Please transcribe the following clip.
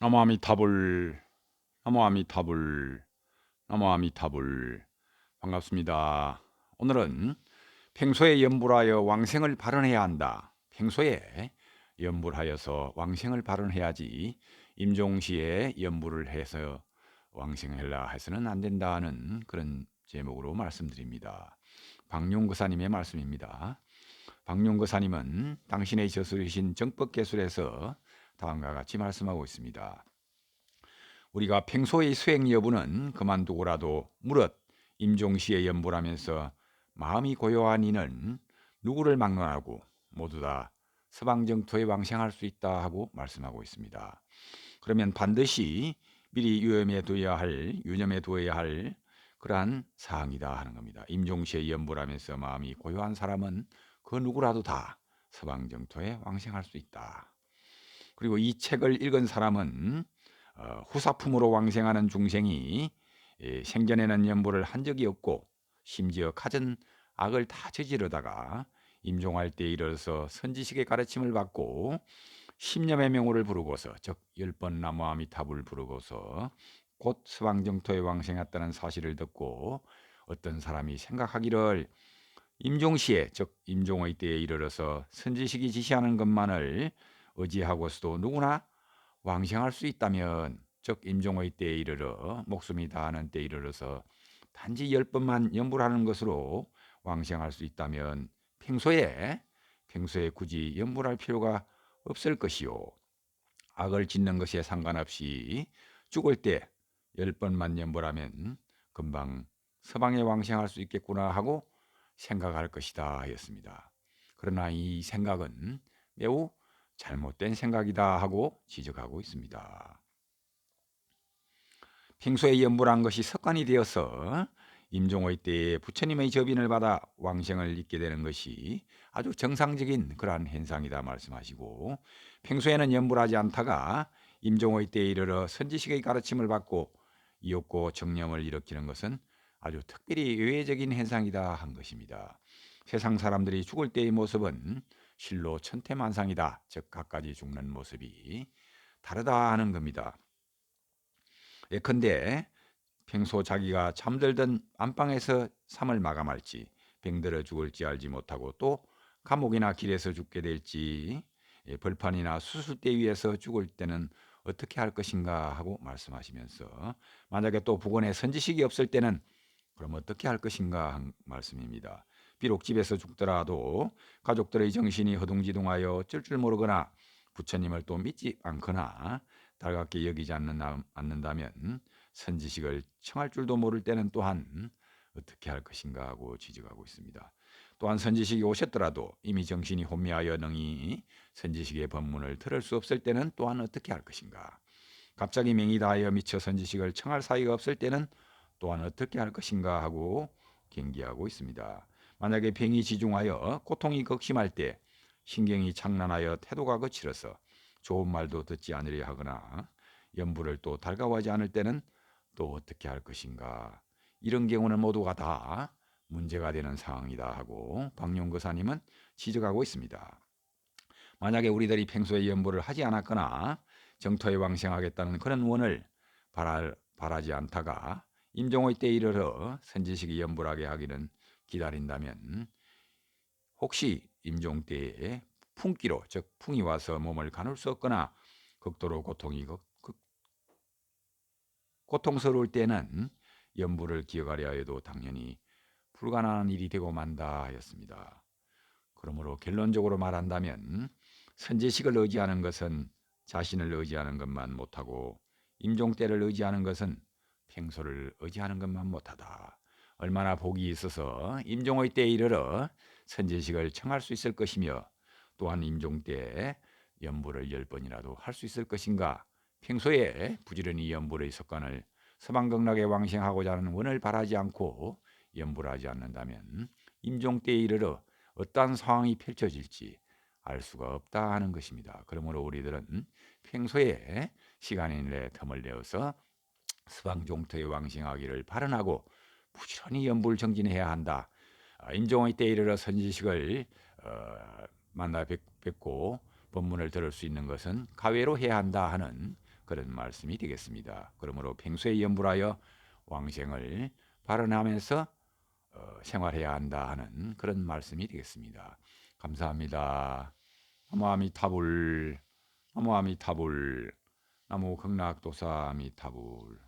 나무아미타불 나무아미타불 나무아미타불 반갑습니다. 오늘은 평소에 염불하여 왕생을 발언해야 한다. 평소에 염불하여서 왕생을 발언해야지 임종시에 염불을 해서 왕생하려 해서는 안 된다는 그런 제목으로 말씀드립니다. 박용거사님의 말씀입니다. 박용거사님은 당신의 저술이신 정법개술에서 다음과 같이 말씀하고 있습니다. 우리가 평소의 수행 여부는 그만두고라도 무릇 임종시에 연불하면서 마음이 고요한 이는 누구를 막론하고 모두 다 서방정토에 왕생할 수 있다 하고 말씀하고 있습니다. 그러면 반드시 미리 유념해 둬야 할 유념해 두어야 할 그러한 사항이다 하는 겁니다. 임종시에 연불하면서 마음이 고요한 사람은 그 누구라도 다 서방정토에 왕생할 수 있다. 그리고 이 책을 읽은 사람은 어, 후사품으로 왕생하는 중생이 예, 생전에는 연보를 한 적이 없고 심지어 갖은 악을 다 저지르다가 임종할 때 이르러서 선지식의 가르침을 받고 십념의 명호를 부르고서 즉 열 번 나무 아미탑을 부르고서 곧 서방정토에 왕생했다는 사실을 듣고 어떤 사람이 생각하기를 임종시에 즉 임종의 때에 이르러서 선지식이 지시하는 것만을 의지하고서도 누구나 왕생할 수 있다면 즉 임종의 때에 이르러 목숨이 다하는 때에 이르러서 단지 열 번만 연불하는 것으로 왕생할 수 있다면 평소에 평소에 굳이 연불할 필요가 없을 것이요 악을 짓는 것에 상관없이 죽을 때 열 번만 연불하면 금방 서방에 왕생할 수 있겠구나 하고 생각할 것이다 하였습니다. 그러나 이 생각은 매우 잘못된 생각이다 하고 지적하고 있습니다. 평소에 연불한 것이 습관이 되어서 임종의 때에 부처님의 접인을 받아 왕생을 입게 되는 것이 아주 정상적인 그러한 현상이다 말씀하시고 평소에는 연불하지 않다가 임종의 때에 이르러 선지식의 가르침을 받고 이윽고 정념을 일으키는 것은 아주 특별히 외적인 현상이다 한 것입니다. 세상 사람들이 죽을 때의 모습은 실로 천태만상이다. 즉 각가지 죽는 모습이 다르다 하는 겁니다. 예컨대 평소 자기가 잠들던 안방에서 삶을 마감할지 병들어 죽을지 알지 못하고 또 감옥이나 길에서 죽게 될지 예, 벌판이나 수술대 위에서 죽을 때는 어떻게 할 것인가 하고 말씀하시면서 만약에 또 부건에 선지식이 없을 때는 그럼 어떻게 할 것인가 한 말씀입니다. 비록 집에서 죽더라도 가족들의 정신이 허둥지둥하여 어쩔 줄 모르거나 부처님을 또 믿지 않거나 달갑게 여기지 않는다면 선지식을 청할 줄도 모를 때는 또한 어떻게 할 것인가 하고 지적하고 있습니다. 또한 선지식이 오셨더라도 이미 정신이 혼미하여 능히 선지식의 법문을 들을 수 없을 때는 또한 어떻게 할 것인가. 갑자기 맹이 다하여 미처 선지식을 청할 사이가 없을 때는 또한 어떻게 할 것인가 하고 경기하고 있습니다. 만약에 병이 지중하여 고통이 극심할 때 신경이 장난하여 태도가 거칠어서 좋은 말도 듣지 않으려 하거나 연부를 또 달가워하지 않을 때는 또 어떻게 할 것인가 이런 경우는 모두가 다 문제가 되는 상황이다 하고 박용거사님은 지적하고 있습니다. 만약에 우리들이 평소에 연부를 하지 않았거나 정토에 왕생하겠다는 그런 원을 바라, 바라지 않다가 임종의 때 이르러 선지식이 연불하게 하기는 기다린다면 혹시 임종 때에 풍기로 즉 풍이 와서 몸을 가눌 수 없거나 극도로 고통이 극, 고통스러울 때는 연부를 기억하려 해도 당연히 불가능한 일이 되고 만다 하였습니다. 그러므로 결론적으로 말한다면 선제식을 의지하는 것은 자신을 의지하는 것만 못하고 임종 때를 의지하는 것은 평소를 의지하는 것만 못하다. 얼마나 복이 있어서 임종의 때에 이르러 선제식을 청할 수 있을 것이며 또한 임종 때에 연부를 열 번이라도 할 수 있을 것인가 평소에 부지런히 연부의 습관을 서방극락에 왕생하고자 하는 원을 바라지 않고 연부를 하지 않는다면 임종 때에 이르러 어떠한 상황이 펼쳐질지 알 수가 없다 하는 것입니다. 그러므로 우리들은 평소에 시간이 내 틈을 내어서 서방종토에 왕생하기를 발언하고 부지런히 연불 정진해야 한다. 아, 임종의 때 이르러 선지식을 어, 만나 뵙고 법문을 들을 수 있는 것은 가외로 해야 한다 하는 그런 말씀이 되겠습니다. 그러므로 평소에 염불하여 왕생을 발언하면서 어, 생활해야 한다 하는 그런 말씀이 되겠습니다. 감사합니다. 나무 아미타불 나무 아미타불 나무 극락도사 아미타불